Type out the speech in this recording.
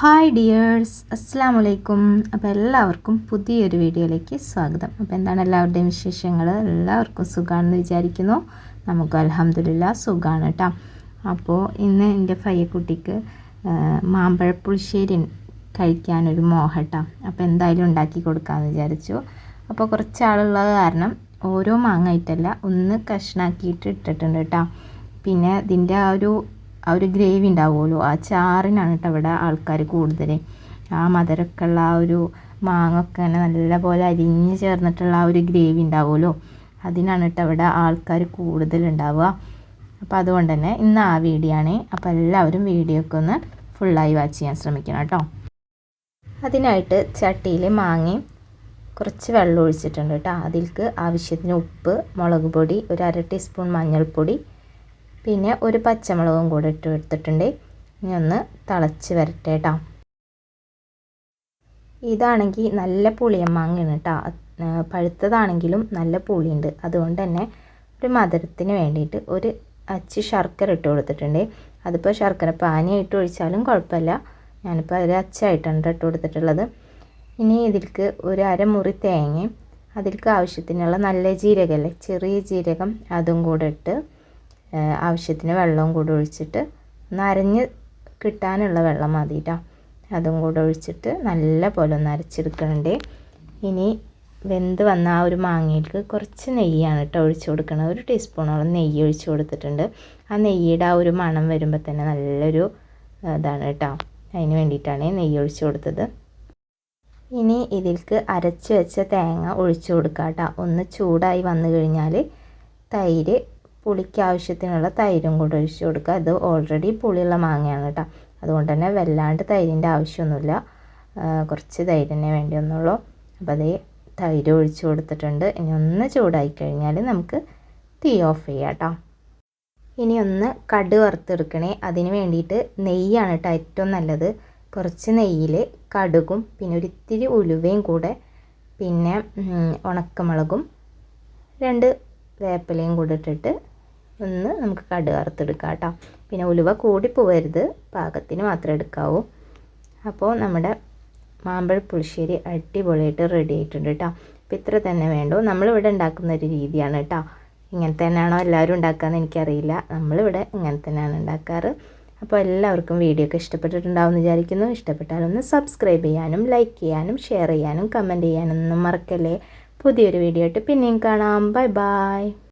Hi dears അസ്സാം വലൈക്കും അപ്പോൾ എല്ലാവർക്കും പുതിയൊരു വീഡിയോയിലേക്ക് സ്വാഗതം. അപ്പോൾ എന്താണ് എല്ലാവരുടെയും വിശേഷങ്ങൾ എല്ലാവർക്കും സുഖമാണെന്ന് വിചാരിക്കുന്നു. നമുക്ക് അലഹമ്മദില്ല സുഖമാണ് കേട്ടോ അപ്പോൾ ഇന്ന് എന്റെ ഫയ്യക്കുട്ടിക്ക് മാമ്പഴപ്പുളിശ്ശേരി കഴിക്കാനൊരു മോഹട്ടോ അപ്പോൾ എന്തായാലും ഉണ്ടാക്കി കൊടുക്കാമെന്ന് വിചാരിച്ചു. അപ്പോൾ കുറച്ച് ആളുള്ളത് കാരണം ഓരോ മാങ്ങ ഒന്ന് കഷ്ണാക്കിയിട്ട് ഇട്ടിട്ടുണ്ട് കേട്ടോ പിന്നെ ഇതിന്റെ ആ ഒരു ആ ഒരു ഗ്രേവി ഉണ്ടാവുമല്ലോ. ആ ചാറിനാണ് കേട്ടോ ഇവിടെ ആൾക്കാർ കൂടുതൽ ആ മധുരമൊക്കെ ഉള്ള ആ ഒരു മാങ്ങൊക്കെ നല്ല നല്ലപോലെ അരിഞ്ഞ് ചേർന്നിട്ടുള്ള ആ ഒരു ഗ്രേവി ഉണ്ടാവുമല്ലോ. അതിനാണ് കേട്ടോ ഇവിടെ ആൾക്കാർ കൂടുതലുണ്ടാവുക അപ്പോൾ അതുകൊണ്ട് തന്നെ ഇന്ന് ആ വീഡിയോ ആണ് അപ്പോൾ എല്ലാവരും വീഡിയോ ഒക്കെ ഒന്ന് ഫുള്ളായി വാച്ച് ചെയ്യാൻ ശ്രമിക്കണം കേട്ടോ. അതിനായിട്ട് ചട്ടിയിൽ മാങ്ങയും കുറച്ച് വെള്ളം ഒഴിച്ചിട്ടുണ്ട് കേട്ടോ. അതിൽക്ക് ആവശ്യത്തിന് ഉപ്പ് മുളക് പൊടി ഒരു അര ടീസ്പൂൺ മഞ്ഞൾപ്പൊടി പിന്നെ ഒരു പച്ചമുളകും കൂടെ ഇട്ട് എടുത്തിട്ടുണ്ട്. ഇനി ഒന്ന് തിളച്ച് വരട്ടെ കേട്ടോ ഇതാണെങ്കിൽ നല്ല പുളിയൻ മാങ്ങയാണ് കേട്ടോ പഴുത്തതാണെങ്കിലും നല്ല പുളിയുണ്ട്. അതുകൊണ്ട് തന്നെ ഒരു മധുരത്തിന് വേണ്ടിയിട്ട് ഒരു അച്ചി ശർക്കര ഇട്ട് കൊടുത്തിട്ടുണ്ട്. അതിപ്പോൾ ശർക്കര പാനിയായിട്ട് ഒഴിച്ചാലും കുഴപ്പമില്ല. ഞാനിപ്പോൾ അതിൽ അച്ചായിട്ടാണ് ഇട്ട് കൊടുത്തിട്ടുള്ളത്. ഇനി ഇതിലേക്ക് ഒരു അരമുറി തേങ്ങയും അതിലേക്ക് ആവശ്യത്തിനുള്ള നല്ല ജീരകമല്ലേ ചെറിയ ജീരകം അതും കൂടെ ഇട്ട് ആവശ്യത്തിന് വെള്ളവും കൂടെ ഒഴിച്ചിട്ട് നരഞ്ഞ് കിട്ടാനുള്ള വെള്ളം മതി കേട്ടോ അതും കൂടെ ഒഴിച്ചിട്ട് നല്ല പോലെ ഒന്ന് അരച്ചെടുക്കണുണ്ട്. ഇനി വെന്ത് വന്ന ആ ഒരു മാങ്ങയിലേക്ക് കുറച്ച് നെയ്യാണ് കേട്ടോ ഒഴിച്ച് കൊടുക്കുന്നത് ഒരു ടീസ്പൂണോളം നെയ്യ് ഒഴിച്ച് കൊടുത്തിട്ടുണ്ട്. ആ നെയ്യുടെ ആ ഒരു മണം വരുമ്പോൾ തന്നെ നല്ലൊരു ഇതാണ് കേട്ടോ. അതിന് വേണ്ടിയിട്ടാണ് നെയ്യ് ഒഴിച്ച് കൊടുത്തത്. ഇനി ഇതിലേക്ക് അരച്ച് വെച്ച തേങ്ങ ഒഴിച്ച് കൊടുക്കുക കേട്ടോ ഒന്ന് ചൂടായി വന്നു കഴിഞ്ഞാൽ തൈര് പുളിക്ക് ആവശ്യത്തിനുള്ള തൈരും കൂടെ ഒഴിച്ച് കൊടുക്കുക. അത് ഓൾറെഡി പുളിയുള്ള മാങ്ങയാണ് കേട്ടോ. അതുകൊണ്ട് തന്നെ വല്ലാണ്ട് തൈരിന്റെ ആവശ്യമൊന്നുമില്ല. കുറച്ച് തൈരിനെ തന്നെ വേണ്ടി വന്നുള്ളൂ അപ്പോൾ അതേ തൈര് ഒഴിച്ച് കൊടുത്തിട്ടുണ്ട്. ഇനി ഒന്ന് ചൂടായി കഴിഞ്ഞാൽ നമുക്ക് തീ ഓഫ് ചെയ്യാം കേട്ടോ. ഇനി ഒന്ന് കട് വറുത്തെടുക്കണേ. അതിന് വേണ്ടിയിട്ട് നെയ്യാണ് കേട്ടോ ഏറ്റവും നല്ലത്. കുറച്ച് നെയ്യിൽ കടുകും പിന്നെ ഒരിത്തിരി ഉലുവയും കൂടെ പിന്നെ ഉണക്കമുളകും രണ്ട് വേപ്പിലയും കൂടെ ഇട്ടിട്ട് ഒന്ന് നമുക്ക് കടുക് വറുത്തെടുക്കാം കേട്ടോ. പിന്നെ ഉലുവ കൂടി പോവരുത്. പാകത്തിന് മാത്രം എടുക്കാവൂ. അപ്പോൾ നമ്മുടെ മാമ്പഴ പുളിശ്ശേരി അടിപൊളിയായിട്ട് റെഡി ആയിട്ടുണ്ട് കേട്ടോ. അപ്പോൾ ഇത്ര തന്നെ വേണ്ടു. നമ്മളിവിടെ ഉണ്ടാക്കുന്ന ഒരു രീതിയാണ് കേട്ടോ. ഇങ്ങനെ തന്നെയാണോ എല്ലാവരും ഉണ്ടാക്കുകയെന്ന് എനിക്കറിയില്ല. നമ്മളിവിടെ ഇങ്ങനെ തന്നെയാണ് ഉണ്ടാക്കാറ്. അപ്പോൾ എല്ലാവർക്കും വീഡിയോ ഒക്കെ ഇഷ്ടപ്പെട്ടിട്ടുണ്ടാവും എന്ന് വിചാരിക്കുന്നു. ഇഷ്ടപ്പെട്ടാലൊന്ന് സബ്സ്ക്രൈബ് ചെയ്യാനും ലൈക്ക് ചെയ്യാനും ഷെയർ ചെയ്യാനും കമന്റ് ചെയ്യാനും ഒന്നും മറക്കല്ലേ. പുതിയൊരു വീഡിയോ ആയിട്ട് പിന്നെയും കാണാം. Bye bye